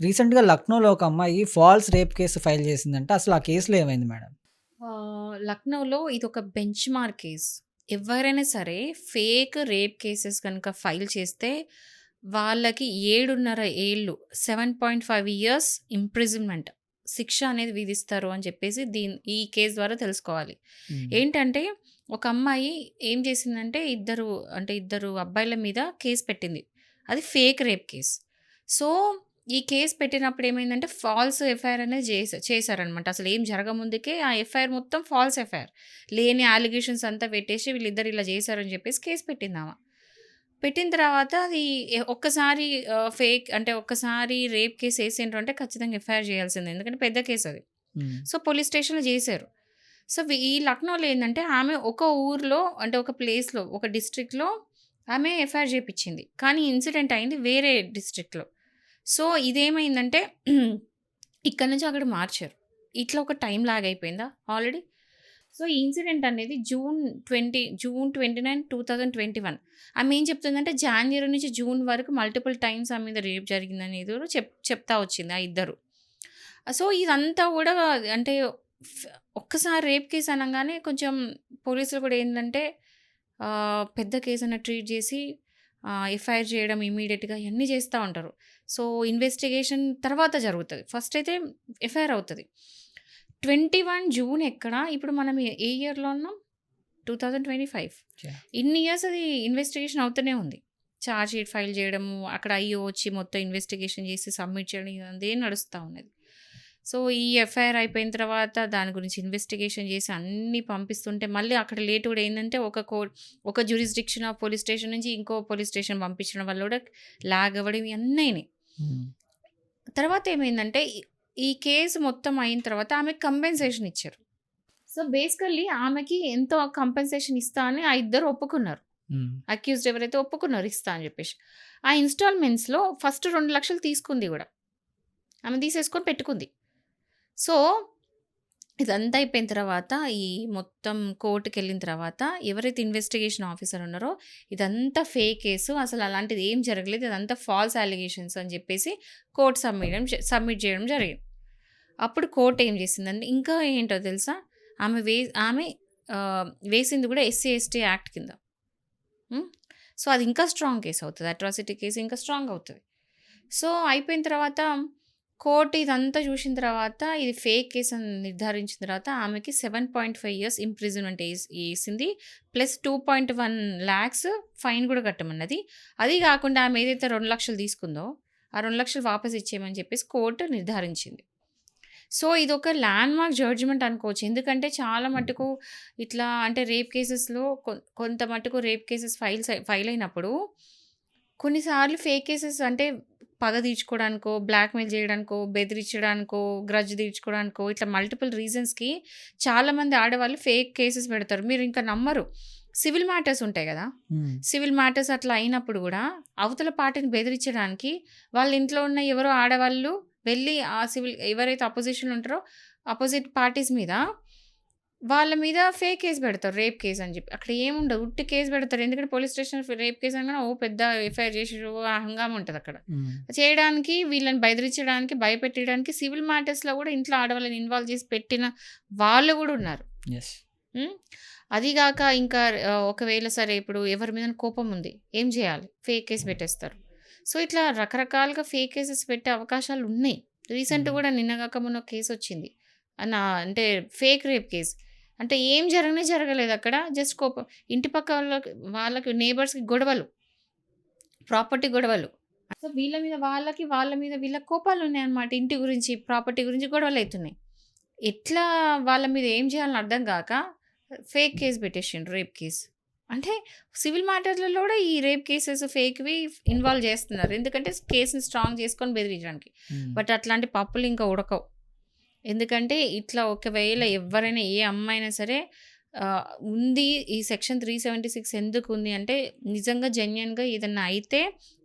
రీసెంట్‌గా లక్నోలో ఒక అమ్మాయి ఫాల్స్ రేప్ కేసు ఫైల్ చేసిందంట. అసలు ఆ కేసులో ఏమైంది మేడం? లక్నోలో ఇదొక బెంచ్ మార్క్ కేస్. ఎవరైనా సరే ఫేక్ రేప్ కేసెస్ గనుక ఫైల్ చేస్తే వాళ్ళకి 7.5 ఏళ్ళు 7.5 ఇయర్స్ ఇంప్రిజన్‌మెంట్ శిక్ష అనేది విధిస్తారు అని చెప్పేసి దీన్ ఈ కేస్ ద్వారా తెలుసుకోవాలి. ఏంటంటే ఒక అమ్మాయి ఏం చేసిందంటే ఇద్దరు అంటే ఇద్దరు అబ్బాయిల మీద కేస్ పెట్టింది. అది ఫేక్ రేప్ కేస్. సో, ఈ కేస్ పెట్టినప్పుడు ఏమైందంటే ఫాల్స్ ఎఫ్ఐఆర్ అనేది చేసా చేశారనమాట. అసలు ఏం జరగముందుకే ఆ ఎఫ్ఐఆర్ మొత్తం ఫాల్స్ ఎఫ్ఐఆర్. లేని అలిగేషన్స్ అంతా పెట్టేసి వీళ్ళిద్దరు ఇలా చేశారని చెప్పేసి కేస్ పెట్టిందామ. పెట్టిన తర్వాత అది ఒక్కసారి ఫేక్ అంటే ఒక్కసారి రేప్ కేస్ ఏసిండ్రు అంటే ఖచ్చితంగా ఎఫ్ఐఆర్ చేయాల్సిందే. ఎందుకంటే పెద్ద కేస్ అది. సో, పోలీస్ స్టేషన్‌లో చేశారు. సో, ఈ లక్నోలో ఏందంటే ఆమె ఒక ఊర్లో అంటే ఒక ప్లేస్‌లో ఒక డిస్ట్రిక్ట్‌లో ఆమె ఎఫ్ఐఆర్ చేపిచ్చింది. కానీ ఇన్సిడెంట్ అయింది వేరే డిస్ట్రిక్ట్‌లో. సో, ఇదేమైందంటే ఇక్కడ నుంచి అక్కడ మార్చారు. ఇట్లా ఒక టైం లాగ్ అయిపోయిందా ఆల్రెడీ. సో, ఈ ఇన్సిడెంట్ అనేది జూన్ 20 జూన్ 29, 2021 ఆమె ఏం చెప్తుందంటే జాన్యురీ నుంచి జూన్ వరకు మల్టిపుల్ టైమ్స్ ఆమె మీద రేప్ జరిగిందనేది కూడా చెప్ చెప్తా వచ్చింది ఆ ఇద్దరు. సో, ఇదంతా కూడా అంటే ఒక్కసారి రేప్ కేస్ అనగానే కొంచెం పోలీసులు కూడా ఏంటంటే పెద్ద కేస్ అన్న ట్రీట్ చేసి ఎఫ్ఐఆర్ చేయడం ఇమ్మీడియేట్‌గా ఇయన్నీ చేస్తా ఉంటారు. సో, ఇన్వెస్టిగేషన్ తర్వాత జరుగుతది. ఫస్ట్ అయితే ఎఫ్ఐఆర్ అవుతది. 21 జూన్ ఎక్కడ ఇప్పుడు మనం ఏ ఇయర్‌లో ఉన్నాం? 2025 యాహ్! ఇన్ని ఇయర్స్ అది ఇన్వెస్టిగేషన్ అవుతూనే ఉంది. చార్జ్ షీట్ ఫైల్ చేయడము, అక్కడ ఐఓ వచ్చి మొత్తం ఇన్వెస్టిగేషన్ చేసి సబ్మిట్ చేయడం ఇదంతా నడుస్తా ఉన్నది. సో, ఈ ఎఫ్ఐఆర్ అయిపోయిన తర్వాత దాని గురించి ఇన్వెస్టిగేషన్ చేసి అన్నీ పంపిస్తుంటే మళ్ళీ అక్కడ లేట్ కూడా ఏందంటే ఒక కో ఒక జ్యూరిస్డిక్షన్ ఆఫ్ పోలీస్ స్టేషన్ నుంచి ఇంకో పోలీస్ స్టేషన్ పంపించడం వల్ల కూడా లాగ్ అవ్వడం. హ్మ్. తర్వాత ఏమైందంటే ఈ కేస్ మొత్తం అయిన తర్వాత ఆమెకి కంపెన్సేషన్ ఇచ్చారు. సో, బేసికల్లీ ఆమెకి ఎంతో కంపెన్సేషన్ ఇస్తా అని ఆ ఇద్దరు ఒప్పుకున్నారు. అక్యూజ్డ్ ఎవరైతే ఒప్పుకున్నారో ఇస్తా అని చెప్పేసి. ఆ ఇన్‌స్టాల్‌మెంట్స్‌లో ఫస్ట్ 2,00,000 తీసుకుంది కూడా. ఆమె తీసేసుకొని పెట్టుకుంది. సో, ఇదంతా అయిపోయిన తర్వాత ఈ మొత్తం కోర్ట్‌కెళ్ళిన తర్వాత ఎవరైతే ఇన్వెస్టిగేషన్ ఆఫీసర్ ఉన్నారో ఇదంతా ఫేక్ కేసు అసలు అలాంటిది ఏం జరగలేదు. ఇదంతా ఫాల్స్ అలిగేషన్స్ అని చెప్పేసి కోర్ట్ సబ్మిట్ సబ్మిట్ చేయడం జరిగింది. అప్పుడు కోర్ట్ ఏం చేసిందంటే ఇంకా ఏంటో తెలుసా? ఆమె వే ఆమె వేసింది కూడా ఎస్సీ, ఎస్టీ యాక్ట్ కింద. సో, అది ఇంకా స్ట్రాంగ్ కేస్ అవుతుంది అట్రాసిటీ కేస్ ఇంకా స్ట్రాంగ్ అవుతుంది సో, అయిపోయిన తర్వాత కోర్ట్ ఇదంతా చూసిన తర్వాత ఇది ఫేక్ కేస్ అని నిర్ధారించిన తర్వాత ఆమెకి 7.5 ఇయర్స్ ఇంప్రిజన్‌మెంట్ వేసింది plus two plus 2.1 lakhs fine కూడా కట్టమన్నది. అది కాకుండా ఆమె ఏదైతే రెండు లక్షలు తీసుకుందో ఆ రెండు లక్షలు వాపస్ ఇచ్చేయమని చెప్పేసి కోర్ట్ నిర్ధారించింది. సో, ఇది ఒక ల్యాండ్ మార్క్ జడ్జ్‌మెంట్ అనుకోవచ్చు. ఎందుకంటే చాలా మటుకు ఇట్లా అంటే రేప్ కేసెస్‌లో కొ కొంత మటుకు రేప్ కేసెస్ ఫైల్ ఫైల్ అయినప్పుడు కొన్నిసార్లు ఫేక్ కేసెస్ అంటే పగ తీర్చుకోవడానికో, బ్లాక్‌మెయిల్ చేయడానికో, బెదిరించడానికో, గ్రడ్జ్ తీర్చుకోవడానికో ఇట్లా మల్టిపుల్ రీజన్స్‌కి చాలామంది ఆడవాళ్ళు ఫేక్ కేసెస్ పెడతారు. మీరు ఇంకా నమ్మరు. సివిల్ మ్యాటర్స్ ఉంటాయి కదా! సివిల్ మ్యాటర్స్ అట్లా అయినప్పుడు కూడా అవతల పార్టీని బెదిరించడానికి వాళ్ళ ఇంట్లో ఉన్న ఎవరో ఆడవాళ్ళు వెళ్ళి ఆ సివిల్ ఎవరైతే అపోజిషన్‌లో ఉంటారో అపోజిట్ పార్టీస్ మీద వాళ్ళ మీద ఫేక్ కేస్ పెడతారు. రేప్ కేస్ అని చెప్పి. అక్కడ ఏముండదు. ఉట్టి కేస్ పెడతారు. ఎందుకంటే పోలీస్ స్టేషన్ రేప్ కేస్ అనగానే ఓ పెద్ద ఎఫ్ఐఆర్ చేసిర్రు ఆ హంగామా ఉంటది అక్కడ. చేయడానికి వీళ్ళని బెదిరించడానికి, భయపెట్టడానికి సివిల్ మ్యాటర్స్‌లో కూడా ఇంట్లో ఆడవాళ్ళని ఇన్వాల్వ్ చేసి పెట్టిన వాళ్ళు కూడా ఉన్నారు. యెస్. హ్మ్. అది గాక ఇంకా ఒకవేళ సరే ఇప్పుడు ఎవరి మీదన కోపం ఉంది. ఏం చేయాలి? ఫేక్ కేస్ పెట్టేస్తారు. సో, ఇట్లా రకరకాలుగా ఫేక్ కేసెస్ పెట్టే అవకాశాలు ఉన్నాయి. రీసెంట్. కూడా నిన్న గాక మొన్న కేస్ వచ్చింది. నా అంటే ఫేక్ రేప్ కేస్. అంటే ఏం జరగనే జరగలేదు అక్కడ. జస్ట్ కోపం. ఇంటి పక్క వాళ్ళకి వాళ్ళకి నేబర్స్‌కి గొడవలు. ప్రాపర్టీ గొడవలు. సో, వీళ్ళ మీద వాళ్ళకి, వాళ్ళ మీద వీళ్ళకి కోపాలు ఉన్నాయన్నమాట. ఇంటి గురించి, ప్రాపర్టీ గురించి గొడవలు అయితున్నాయి. ఎట్లా వాళ్ళ మీద ఏం చేయాలని అర్థం గాక ఫేక్ కేస్ పెట్టేసిండ్రు రేప్ కేస్. అంటే సివిల్ మ్యాటర్స్‌లలో కూడా ఈ రేప్ కేసెస్ ఫేక్‌వి ఇన్వాల్వ్ చేస్తున్నారు. ఎందుకంటే కేస్‌ని స్ట్రాంగ్ చేసుకొని బెదిరించడానికి. బట్ అట్లాంటి పప్పులు ఇంకా ఉడకవు. ఎందుకంటే ఇట్లా ఒకవేళ ఎవ్వరైనా ఏ అమ్మాయినా సరే ఉంది ఈ సెక్షన్ 376 ఎందుకు ఉంది అంటే నిజంగా జెన్యూన్‌గా ఏదన్నా అయితే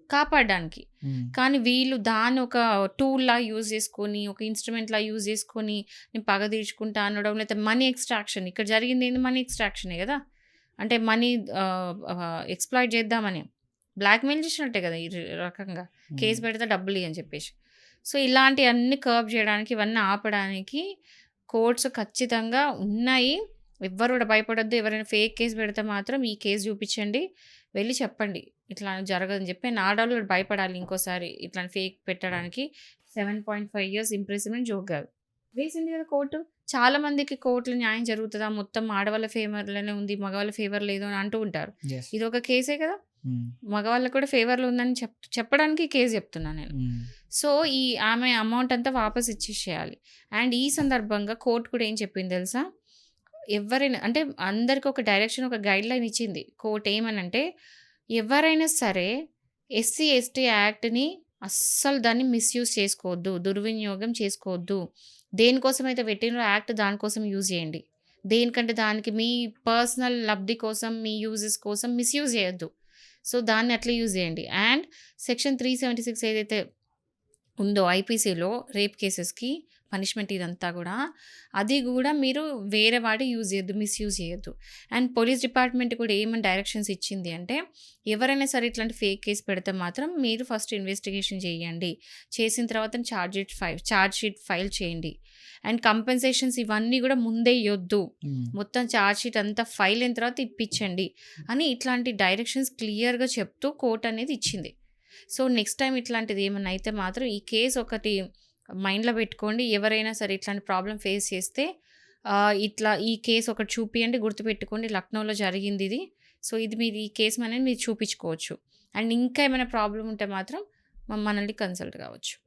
కాపాడడానికి. కానీ వీళ్ళు దాన్ని ఒక టూల్‌లా యూజ్ చేసుకొని, ఒక ఇన్‌స్ట్రుమెంట్‌లా యూజ్ చేసుకొని నేను పగ తీర్చుకుంటా అనడం లేకపోతే మనీ ఎక్స్‌ట్రాక్షన్ ఇక్కడ జరిగింది ఏంది మనీ ఎక్స్‌ట్రాక్షనే కదా! అంటే మనీ ఎక్స్‌ప్లాయిట్ చేద్దామని. బ్లాక్‌మెయిల్ చేసినట్టే కదా! ఈ రకంగా. కేస్. పెడితే డబ్బులియ్యి అని చెప్పేసి. సో ఇలాంటియన్నీ కర్బ్ చేయడానికి, ఇవన్నీ ఆపడానికి కోర్ట్స్ ఖచ్చితంగా ఉన్నాయి. ఎవ్వరు కూడా భయపడొద్దు. ఎవరైనా ఫేక్ కేస్ పెడితే మాత్రం ఈ కేస్ చూపించండి. వెళ్ళి చెప్పండి. ఇట్లా జరగదని చెప్పి. కూడా భయపడాలి ఇంకోసారి ఇట్లాంటి ఫేక్ పెట్టడానికి. 7.5 ఇయర్స్ ఇంప్రిజన్‌మెంట్ జోక్ కాదు. వేసింది కదా కోర్టు. చాలా మందికి కోర్ట్‌లో న్యాయం జరుగుతదా? మొత్తం ఆడవాళ్ళ ఫేవర్‌లోనే ఉంది. మగవాళ్ళ ఫేవర్ లేదు అని అంటూ ఉంటారు. యెస్. ఇదొక కేసే కదా! మగవాళ్ళకి కూడా ఫేవర్‌లో ఉందని చెప్ చెప్పడానికి కేస్ చెప్తున్నా నేను. సో, ఈ ఆమె అమౌంట్ అంతా వాపస్ ఇచ్చేసేయాలి. అండ్ ఈ సందర్భంగా కోర్ట్ కూడా ఏం చెప్పింది తెలుసా? ఎవరైనా అంటే అందరికి ఒక డైరెక్షన్, ఒక గైడ్‌లైన్ ఇచ్చింది. కోర్ట్ ఏమనంటే, ఎవరైనా సరే ఎస్సీ, ఎస్టీ యాక్ట్‌ని అస్సలు దాన్ని మిస్‌యూజ్ చేసుకోవద్దు. దుర్వినియోగం చేసుకోవద్దు. దేనికోసమైతే పెట్టిండ్రో యాక్ట్ దానికోసం యూజ్ చేయండి. దేనికంటే దానికి మీ పర్సనల్ లబ్ధి కోసం, మీ యూజెస్ కోసం మిస్‌యూజ్ చేయొద్దు. సో, దాన్ని అట్లా యూజ్ చేయండి. అండ్ సెక్షన్ 376 ఏదైతే ఉందో ఐపీసీలో రేప్ కేసెస్‌కి పనిష్మెంట్ ఇదంతా గూడా, అది గూడా మీరు వేరే వాటి యూజ్ చేయొద్దు. మిస్‌యూజ్ చేయొద్దు. అండ్ పోలీస్ డిపార్ట్మెంట్ కూడా ఏమని డైరెక్షన్స్ ఇచ్చింది అంటే, ఎవరైనా సరే ఇట్లాంటి ఫేక్ కేస్ పెడితే మాత్రం మీరు ఫస్ట్ ఇన్వెస్టిగేషన్ చేయండి. చేసిన తర్వాత charge sheet file charge sheet file చేయండి. అండ్ కంపెన్సేషన్స్ ఇవన్నీ కూడా ముందే. హ్మ్. మొత్తం చార్జ్ షీట్ అంతా ఫైల్ అయిన తర్వాత ఇప్పించండి. అని ఇట్లాంటి డైరెక్షన్స్ క్లియర్‌గా చెప్తూ కోర్ట్ అనేది ఇచ్చింది. సో, నెక్స్ట్ టైమ్ ఇట్లాంటిది ఏమన్నా అయితే మాత్రం ఈ కేస్ ఒకటి మైండ్‌లో పెట్టుకోండి. ఎవరైనా సరే ఇట్లాంటి ప్రాబ్లమ్ ఫేస్ చేస్తే ఇట్లా ఈ కేస్ ఒకటి చూపియండి. గుర్తుపెట్టుకోండి లక్నోలో జరిగింది ఇది సో, ఇది మీరు ఈ కేస్ అనేది మీరు చూపించుకోవచ్చు. అండ్ ఇంకా ఏమైనా ప్రాబ్లమ్ ఉంటే మాత్రం మనల్ని కన్సల్ట్ కావచ్చు.